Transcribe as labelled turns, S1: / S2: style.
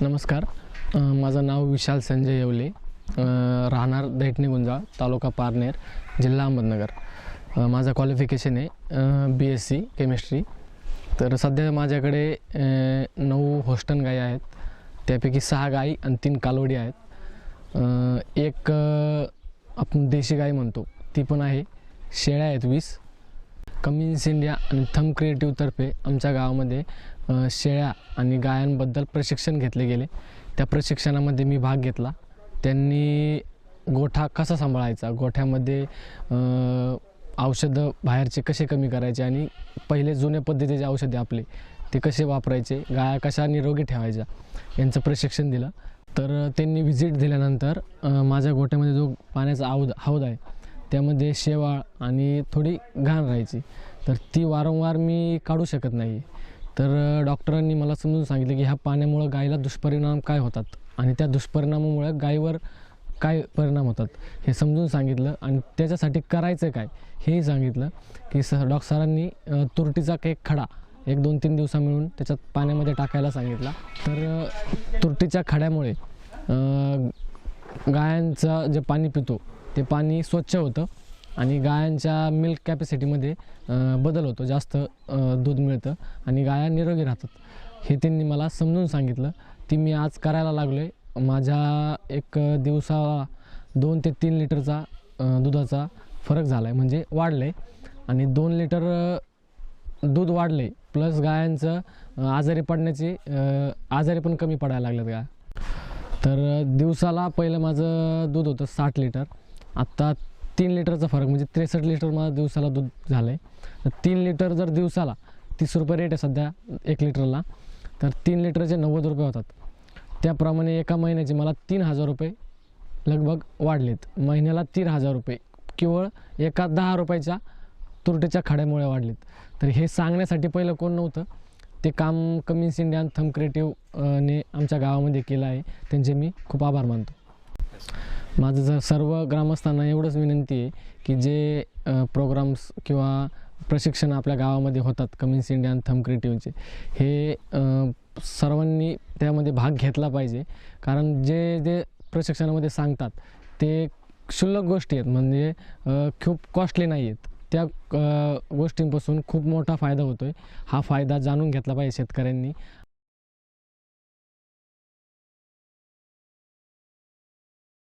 S1: नमस्कार. माझं नाव विशाल संजय येवले. राहणार दैठणी गुंजाळ तालुका पारनेर जिल्हा अहमदनगर. माझं क्वालिफिकेशन आहे बी एस सी केमिस्ट्री तर सध्या माझ्याकडे नऊ होस्टन गाई आहेत. त्यापैकी सहा गाई आणि तीन कालवडी आहेत. एक आपण देशी गाय म्हणतो. ती पण आहे. शेळ्या आहेत वीस कमिन्स इंडिया आणि थम क्रिएटिव्हतर्फे आमच्या गावामध्ये शेळ्या आणि गायांबद्दल प्रशिक्षण घेतले गेले. त्या प्रशिक्षणामध्ये मी भाग घेतला. त्यांनी गोठा कसा सांभाळायचा? गोठ्यामध्ये औषधं बाहेरचे कसे कमी करायचे? आणि पहिले जुन्या पद्धतीचे औषधे आपले ते कसे वापरायचे? गाया कशा निरोगी ठेवायच्या? यांचं प्रशिक्षण दिलं. तर त्यांनी व्हिजिट दिल्यानंतर माझ्या गोठ्यामध्ये जो पाण्याचा हौद हौद आहे त्यामध्ये शेवाळ आणि थोडी घाण राहायची. तर ती वारंवार मी काढू शकत नाही. तर डॉक्टरांनी मला समजून सांगितलं की ह्या पाण्यामुळं गायीला दुष्परिणाम काय होतात? आणि त्या दुष्परिणामामुळे गायीवर काय परिणाम होतात? हे समजून सांगितलं आणि त्याच्यासाठी करायचं काय? हेही सांगितलं की स डॉक्टर सरांनी तुरटीचा एक खडा एक दोन तीन दिवसा मिळून त्याच्यात पाण्यामध्ये टाकायला सांगितला. तर तुरटीच्या खड्यामुळे गायांचा गायांचं जे पाणी पितो ते पाणी स्वच्छ होतं आणि गायांच्या मिल्क कॅपॅसिटीमध्ये बदल होतो. जास्त दूध मिळतं आणि गाया निरोगी राहतात. हे त्यांनी मला समजून सांगितलं. ती मी आज करायला लागलो आहे माझ्या एक दिवसाला दोन ते तीन लिटरचा दुधाचा फरक झाला आहे म्हणजे वाढलं आहे आणि दोन लिटर दूध दूध वाढले प्लस गायांचं आजारी पडण्याची आजारी पण कमी पडायला लागलेत गाय. तर दिवसाला पहिलं माझं दूध होतं साठ लिटर. आत्ता तीन लिटरचा फरक म्हणजे त्रेसष्ट लिटर मला दिवसाला दूध झालं आहे तर तीन लिटर जर दिवसाला तीस रुपये रेट आहे सध्या एक लिटरला तर तीन लिटरचे नव्वद रुपये होतात. त्याप्रमाणे एका महिन्याचे मला तीन हजार रुपये लगभग वाढलेत. महिन्याला तीन हजार रुपये केवळ एका दहा रुपयाच्या तुरटीच्या खाड्यामुळे वाढलेत. तर हे सांगण्यासाठी पहिलं कोण नव्हतं ते काम कमिन्स इंडिया थम क्रिएटिव्ह ने आमच्या गावामध्ये केलं आहे. त्यांचे मी खूप आभार मानतो. माझं जर सर्व ग्रामस्थांना एवढंच विनंती आहे की जे प्रोग्राम्स किंवा प्रशिक्षण आपल्या गावामध्ये होतात कमिन्स इंडिया आणि थम क्रिएटिव्हचे हे सर्वांनी त्यामध्ये भाग घेतला पाहिजे. कारण जे जे प्रशिक्षणामध्ये सांगतात ते क्षुल्लक गोष्टी आहेत. म्हणजे खूप कॉस्टली नाही आहेत. त्या गोष्टींपासून खूप मोठा फायदा होतो आहे हा फायदा जाणून घेतला पाहिजे शेतकऱ्यांनी.